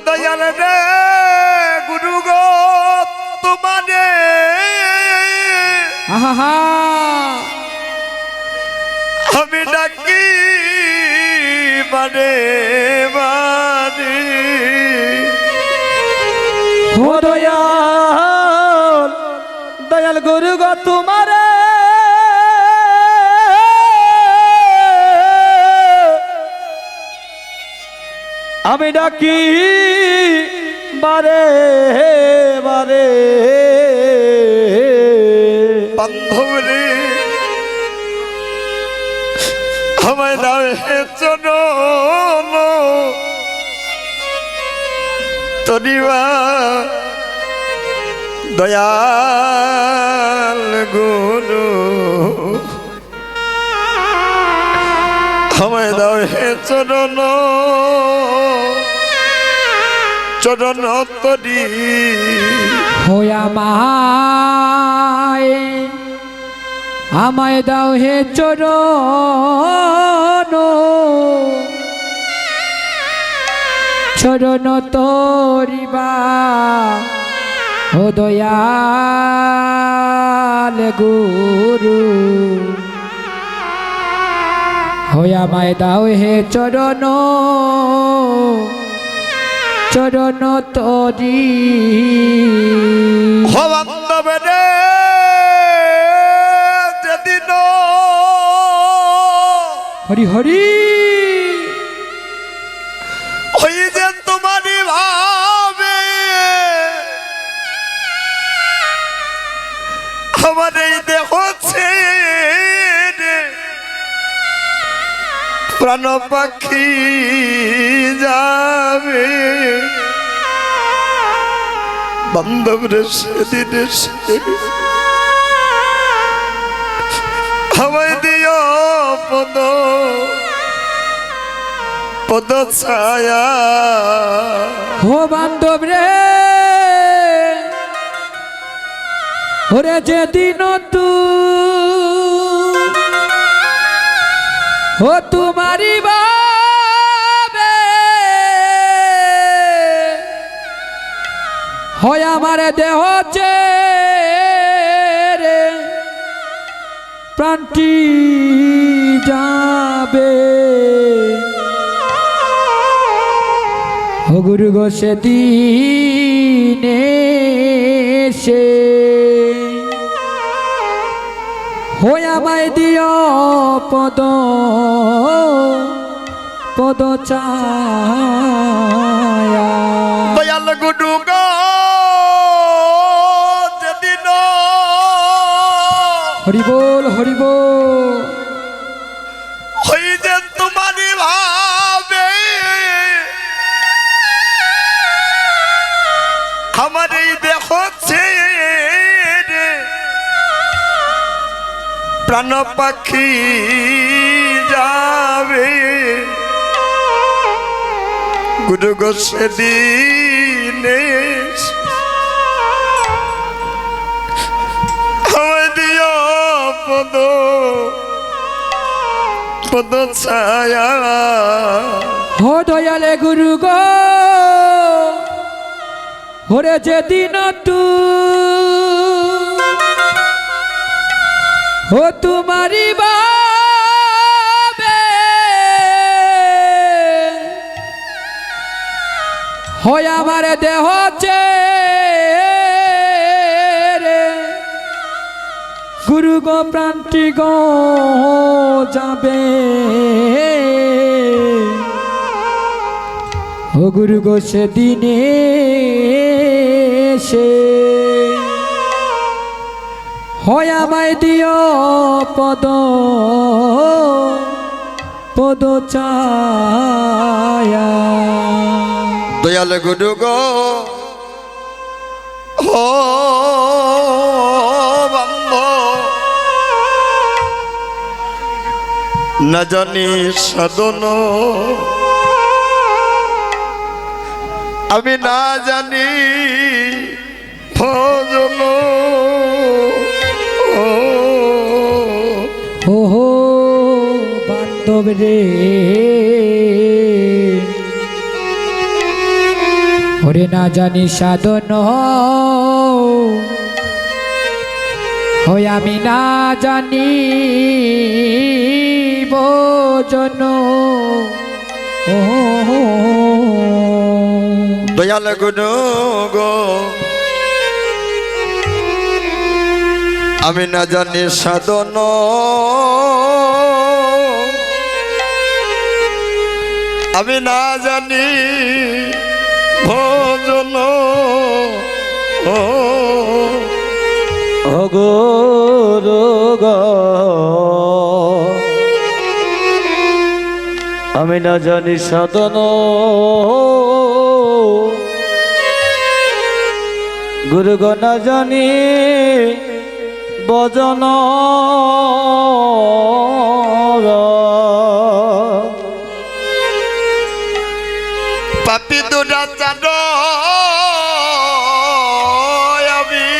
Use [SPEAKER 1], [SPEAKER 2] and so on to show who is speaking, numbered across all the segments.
[SPEAKER 1] দয়াল রে গুরু গো তোমারে
[SPEAKER 2] আহা
[SPEAKER 1] আমি ডাকি মানে মানে
[SPEAKER 2] ও দয়াল দয়াল গুরু গো তোমারে আমি ডাকি বারে বারে।
[SPEAKER 1] বান্ধব দয়াল গুরু। আমায় দাও হে চরণ চরণ তরি
[SPEAKER 2] হইয়া মায় আমায় দাও হে চরণ। চরণ তরিবা, ও দয়াল গুরু। হইয়া মায় দাও হে চরণ। চরণ তরি।
[SPEAKER 1] বান্ধবে রে যেদিন
[SPEAKER 2] হরি হরি।
[SPEAKER 1] প্রাণ পাখি যাবে। বান্ধব রে সেদিন আমায় দিও পদ পদ ছায়া।
[SPEAKER 2] ও বান্ধব রে, ওরে যেদিন তু ও তোমারি বাবে। হয় আমার দেহ রে প্রাণটি যাবে। গুরু গো সেদিনে সে হয়ে আমায় দিও পদ পদ চায়া
[SPEAKER 1] দয়াল গুডু গো প্রাণ পাখি যাবে। গুরু গো সেদিনে আমায় দিও পদ ছায়া।
[SPEAKER 2] হো গুরু গো, ওরে যেদিন তু ও তোমারি বাবে। হয় আমার দেহ রে গুরু গো, প্রান্তি গো, যাবে। ও গুরু গো, সেদিনে সে হয় আমায় দিও পদ পদ চায়া
[SPEAKER 1] দয়াল গুরু গো, ও বন্ধ না জানি সাধন। আমি না জানি ভজন।
[SPEAKER 2] বান্ধব রে। ওরে না জানি সাধন হই আমি না জানি বোজন
[SPEAKER 1] দয়াল গুরু গো। আমি না জানি সাধন আমি না জানি ভোজন
[SPEAKER 3] আমি না জানি সাধন। গুরুগ না জানি বজন।
[SPEAKER 1] দুরাচার আমি।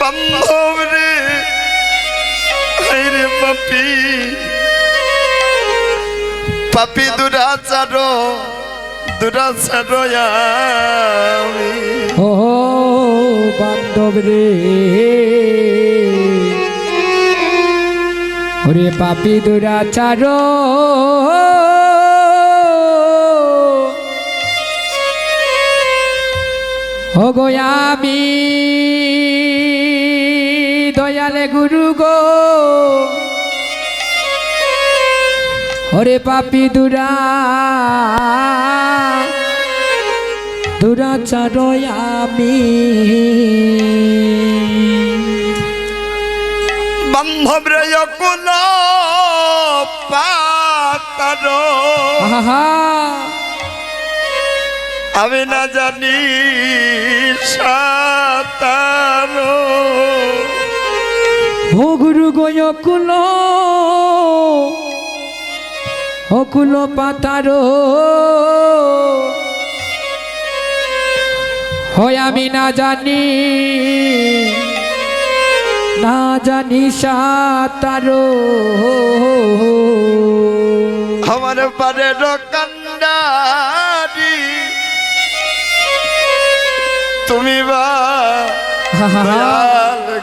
[SPEAKER 1] বান্ধব রে রে পাপি। পাপি দুরাচার দুরাচার আমি।
[SPEAKER 2] ও বান্ধব রে ওরে পাপি দুরাচার ও আমি দয়ালে গুরু গো। ওরে পাপি দুরা দুরাচার আমি।
[SPEAKER 1] বান্ধব রে অকুল পাতার
[SPEAKER 2] আহা।
[SPEAKER 1] আমি না জানি সাতার।
[SPEAKER 2] ও গুরু গয় কুল অকুল পাতার। হয় আমি না জানি না জানি সাতার।
[SPEAKER 1] আমার পারে কান্ডারি তুমি বা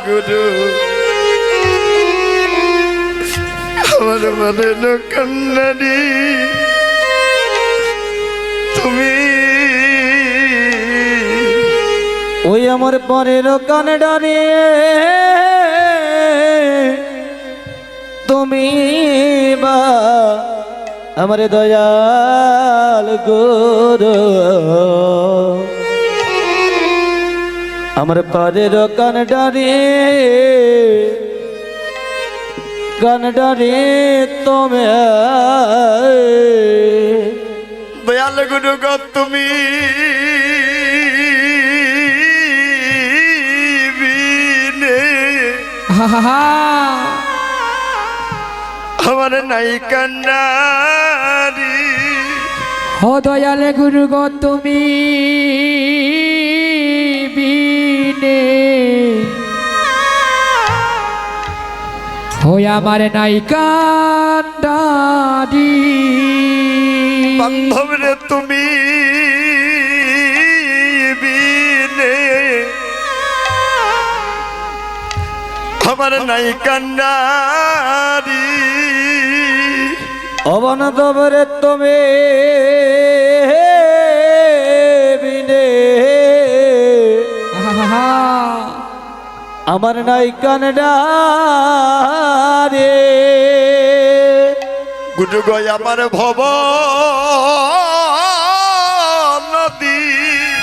[SPEAKER 1] গুরু। আমার পারে কান্ডারি তুমি
[SPEAKER 3] ওই আমার পরের কানে ডানিয়ে তুমি বা আমার দয়াল গুরু। আমার পরের কান ডানিয়ে কান ডানিয়ে তুমি
[SPEAKER 1] দয়াল গুরু গো তুমি আমার নাই কান্ডারি
[SPEAKER 2] ও দয়ালে গুরু গো তুমি হই আমার নাই কান্দারি।
[SPEAKER 1] বান্ধব রে তুমি আমার নাই কান্ডারি
[SPEAKER 3] অবনতবরে তুমি আমার নাই কানডারে।
[SPEAKER 1] গুরু গয় আমার ভব নদী।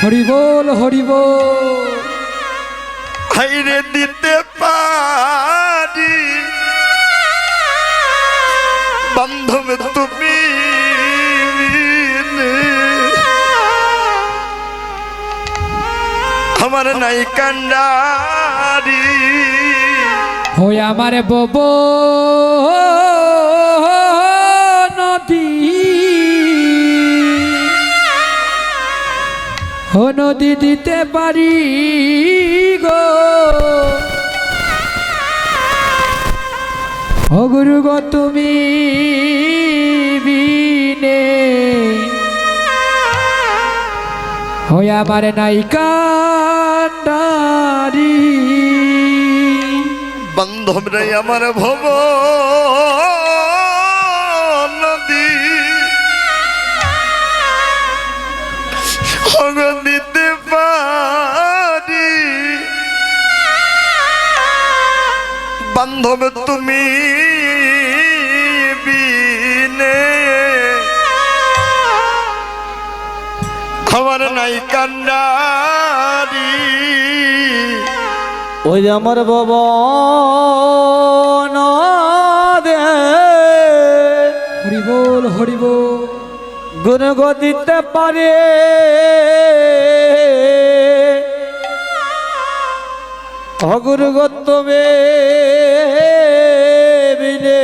[SPEAKER 2] হরি বল হরি বল।
[SPEAKER 1] হাইরে দিতে পারি। বান্ধব তুমি। আমার নাই কান্ডারি
[SPEAKER 2] হই আমার বব নদী। ও নদী দিতে পারি গো। ও গুরু গো, তুমি বিনে। হয়ে আমার নাই কান্ডারি
[SPEAKER 1] বান্ধব রে আমার ভব নদী। দিতে পারি। বান্ধব তুমি বিনে। আমার নাই কান্ডারি
[SPEAKER 3] ওই যে আমার ভবন দে
[SPEAKER 2] হরি বল হরি বল
[SPEAKER 3] দিতে পারে। অগুর গতবে বিনে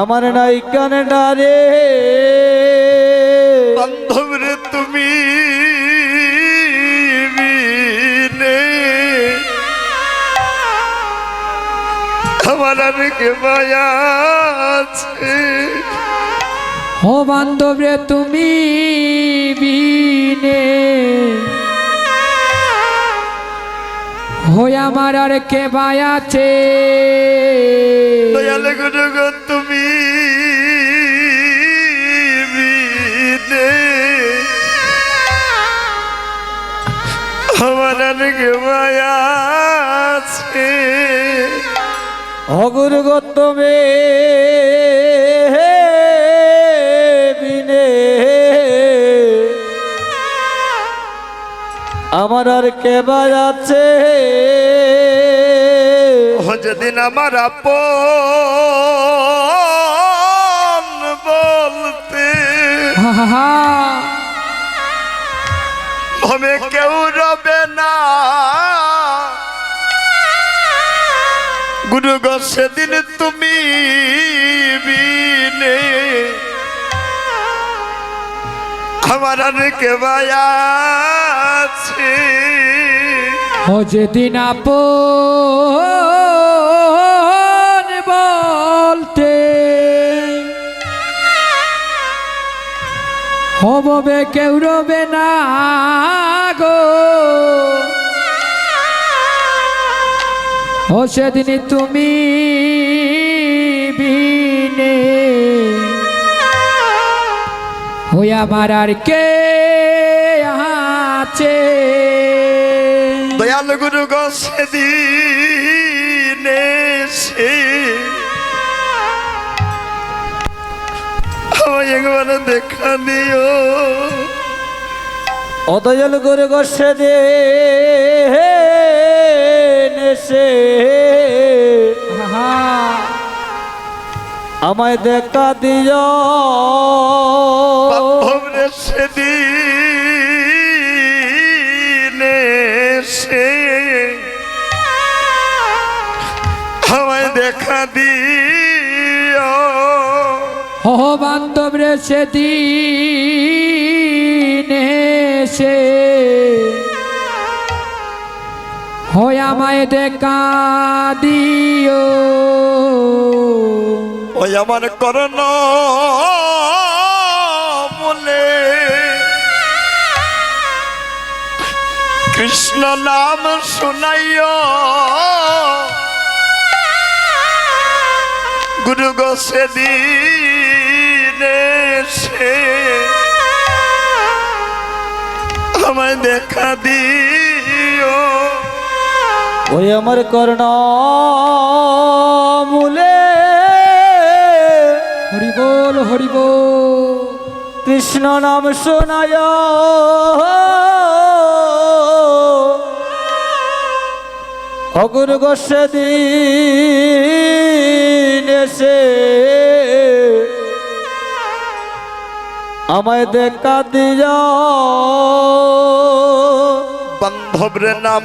[SPEAKER 3] আমার নাই কান ডারে
[SPEAKER 1] বান্ধব কে আছে।
[SPEAKER 2] ও বান্ধব রে তুমি বিনে। হয়ে আমার আর কে বায়াছে
[SPEAKER 1] দয়াল গুরু তুমি বিনে। আমার আর কে মায়া
[SPEAKER 3] অগুর গতবে বিনে। আমার আর কেবার
[SPEAKER 1] আছে? যেদিন আমার আপন বলতে।
[SPEAKER 2] আহা,
[SPEAKER 1] কেউ রবে না। গুরু গো, সেদিন তুমি আমার আর কে আছে?
[SPEAKER 2] ও যেদিন আপন বলতে হববে কেউ রবে না গো। ও সেদিন তুমি বিনে ওই আমার আর কে আছে?
[SPEAKER 1] দয়াল গুরু গো সেদিন একবার দেখা দিও।
[SPEAKER 3] অদয়ল করে গসে দে নেশে আমায় দেখা দিও।
[SPEAKER 1] সেদিন সে আমায় দেখা দিও।
[SPEAKER 2] ও বান্ধব রে সেদিন সে হয় আমায় দেখা দিও।
[SPEAKER 1] ওই আমার করণ বলে কৃষ্ণ নাম শুনাইও। গুরু গো সেদিন সে আমায় দেখা দিও।
[SPEAKER 3] ওই আমার কর্ণ মূলে
[SPEAKER 2] হরি বল হরি বল
[SPEAKER 3] কৃষ্ণ নাম শোনায়। অগুর গোসে দিন এসে আমায় দেখা দিয়া
[SPEAKER 1] বান্ধবরে নাম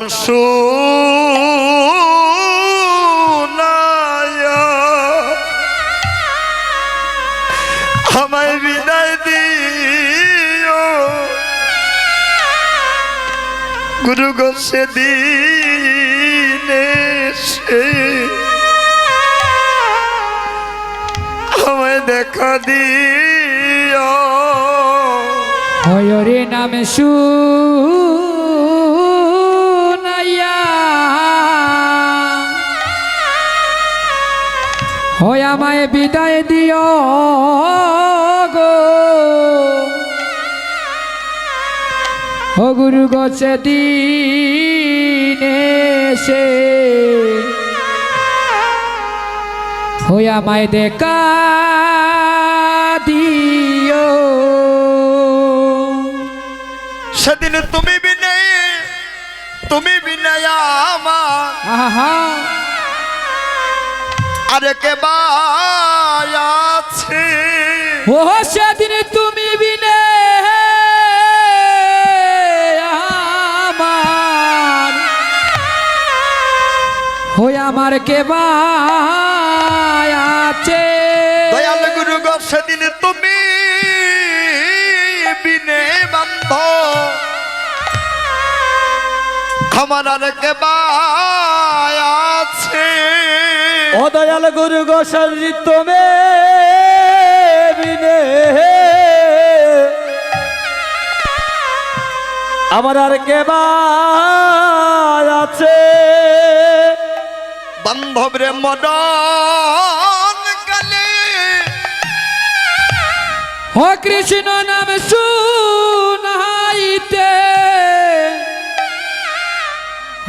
[SPEAKER 1] আমায় বিদায় দিও। গুরু গো সেদিন আমায় দেখা দিও।
[SPEAKER 2] হয়রে নামে হয় আমায় বিদায় দিও গো। ও গুরু গছে দিনে সে হই আমায় দেখা দিও।
[SPEAKER 1] সেদিন তুমি বিনে তুমি বিনয় আমার
[SPEAKER 2] আহা।
[SPEAKER 1] আরে কে আছে।
[SPEAKER 2] ও সেদিন তুমি বিনে আমার হই আমার কে আছে।
[SPEAKER 1] দয়াল গুরু গো সেদিন তুমি বিনে বান্ধ আমার আর কে আছে
[SPEAKER 3] ও দয়াল গুরু গোসাই তুমি বিনে। আমার আর কে আছে?
[SPEAKER 1] বান্ধব রে মদন কালে
[SPEAKER 2] ও কৃষ্ণ নাম শুনাইতে।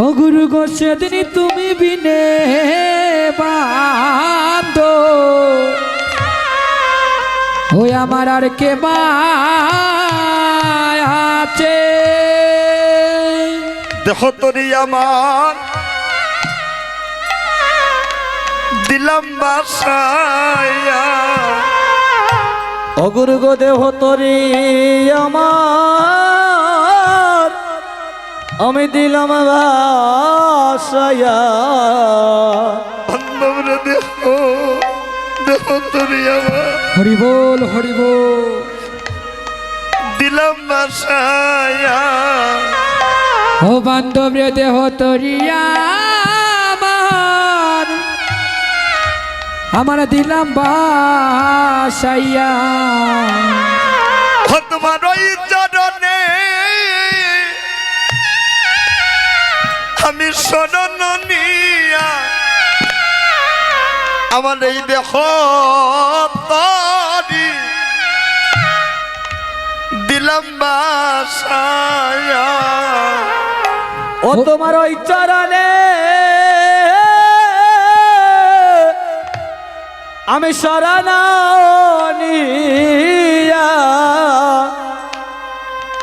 [SPEAKER 2] ও গুরু গো তুমি বিনে। বান্ধ ওই আমার আর কে আছে
[SPEAKER 1] দেহ তরি আমার। দিলাম বাসায়া
[SPEAKER 3] অগুরু গো দেহ তরি আমার আমি দিলাম বাসায়া
[SPEAKER 1] তরি আমার
[SPEAKER 2] হরি বল হরি বল
[SPEAKER 1] দিলাম
[SPEAKER 2] ও বান্ধব রে দেহ তরিয়া আমার। আমার দিলাম বাসাইয়া।
[SPEAKER 1] তোমার ওই চরণে। আমি শরণ নিয়া আমার এই তরি দিলাম
[SPEAKER 3] ও তোমার ওই চরণে। আমি শরণিয়া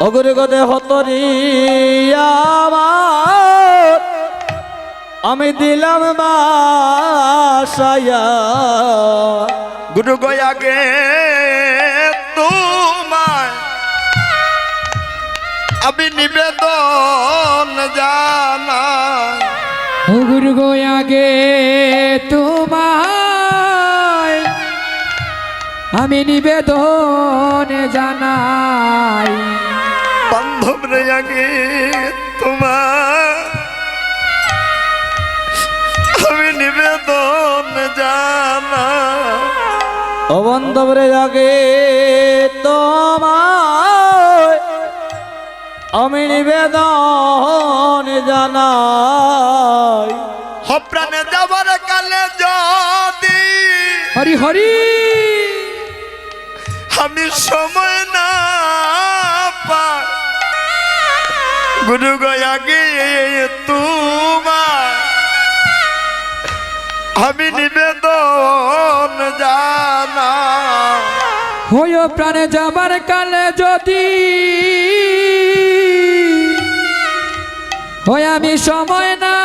[SPEAKER 3] অগুরু গদে হতরি আমার। আমি দিলাম বাসায়া।
[SPEAKER 1] গুরু গয়াগে তোমায় আমি নিবেদন জানাই।
[SPEAKER 2] ও গুরু গো আগে তোমায় আমি নিবেদন জানাই।
[SPEAKER 1] বান্ধব রে আগে
[SPEAKER 3] বন্ধবরে আগে তোমায় আমি নিবেদন জানাই।
[SPEAKER 1] হপ্রাণে যাবার কালে যদি
[SPEAKER 2] হরি হরি।
[SPEAKER 1] আমি সময় না পাই গুরু গয়াগে তোমার আমি নিবেদন জানা।
[SPEAKER 2] হইও প্রাণে যাবার কালে যদি হয় আমি সময় না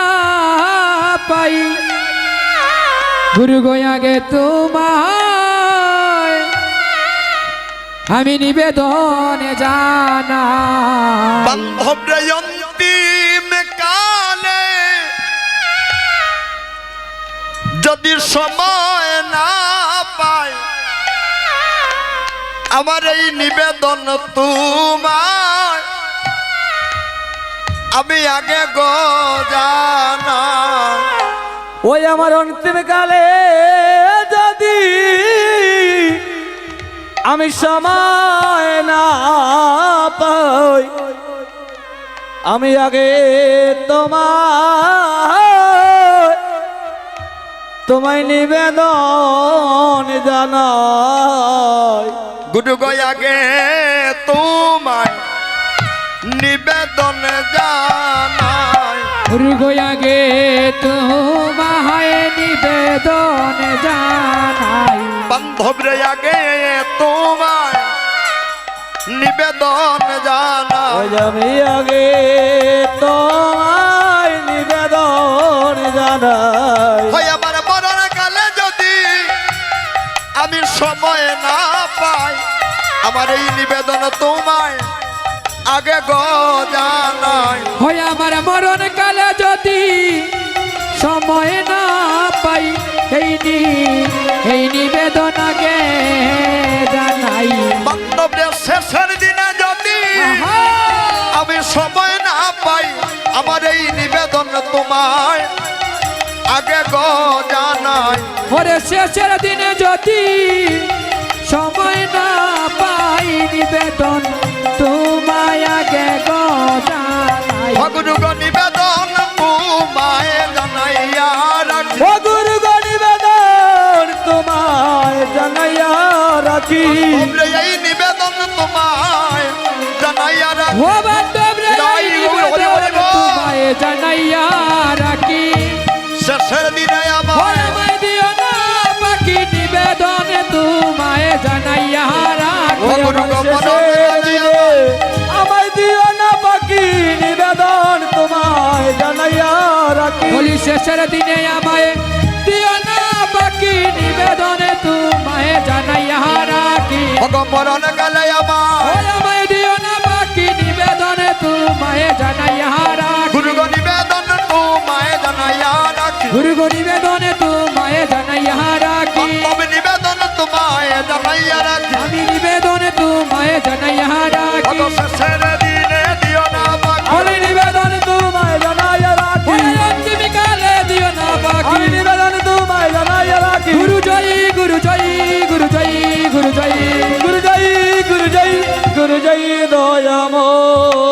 [SPEAKER 2] পাই। গুরু গয়াগে তোমায় আমি নিবেদন জানা।
[SPEAKER 1] বান্ধব যদি সময় না পাই আমার এই নিবেদন তোমার আমি আগে গো জানা
[SPEAKER 3] ওই আমার অন্তিম কালে যদি আমি সময় না পাই, আমি আগে তোমার তোমায় নিবেদন জানাই।
[SPEAKER 1] গুরু গয়াগে তোমায় নিবেদন জানাই।
[SPEAKER 2] গে তোমায় নিবেদন জানাই।
[SPEAKER 1] বান্ধবরে আগে তোমায় নিবেদন জানাই।
[SPEAKER 3] ওই আমি আগে তোমায় নিবেদন জানাই।
[SPEAKER 1] সময় না পাই। আমার এই নিবেদন তোমায় আগে গো জানাই।
[SPEAKER 2] হয় আমার মরণ কালে যদি সময় না পাই এই নি এই নিবেদন আগে জানাই।
[SPEAKER 1] বান্ধবরে শেষের দিনে যদি! আমি সময় না পাই আমার এই নিবেদন তোমায় আগে গো জানাই।
[SPEAKER 2] ওরে শেষের দিনে যদি সময় না পাই নিবেদন তোমায় আগে গো জানাই।
[SPEAKER 1] ভগরুগ নিবেদন তোমায় জানাইয়া রাখি।
[SPEAKER 3] ও গুরু গো নিবেদন তোমায় জানাইয়া রাখি।
[SPEAKER 1] এই নিবেদন তোমায় জানাইয়া রাখি।
[SPEAKER 2] ও বান্ধব রে এই নিবেদন তোমায় জানাইয়া রাখি।
[SPEAKER 1] শেষের দিনে আমার
[SPEAKER 2] দিও না বাকি নিবেদন তোমায় জানাইয়া
[SPEAKER 3] আমায় দিও না বাকি নিবেদন তোমায় জানাইয়া রাখি।
[SPEAKER 2] বলি শেষের দিনে আমায় দিও না বাকি নিবেদনে তোমায় জানাইয়া রাখি।
[SPEAKER 1] ভগমরণ কালে
[SPEAKER 2] ওই আমায় দিও না বাকি নিবেদনে তোমায় জানাইয়া রাখি।
[SPEAKER 1] গুরুগ নিবেদন তোমায় জানাইয়া রাখি।
[SPEAKER 2] গুরু গো নিবেদন তোমায় জানাইয়া রাখি।
[SPEAKER 1] আমি নিবেদন তোমায় জানাইয়া রাখি।
[SPEAKER 2] আমি নিবেদন তোমায় জানাইয়া রাখি। কত
[SPEAKER 1] শেষের দিনে দিও না বাকি। আমি
[SPEAKER 2] নিবেদন
[SPEAKER 3] তোমায় জানাইয়া রাখি।
[SPEAKER 2] অন্তিম কালে দিও না বাকি। আমি
[SPEAKER 3] নিবেদন তোমায় জানাইয়া রাখি। গুরু
[SPEAKER 2] জয় গুরু জয় গুরু জয় গুরু জয়
[SPEAKER 3] গুরু জয় গুরু জয় গুরু জয় দয়াময়।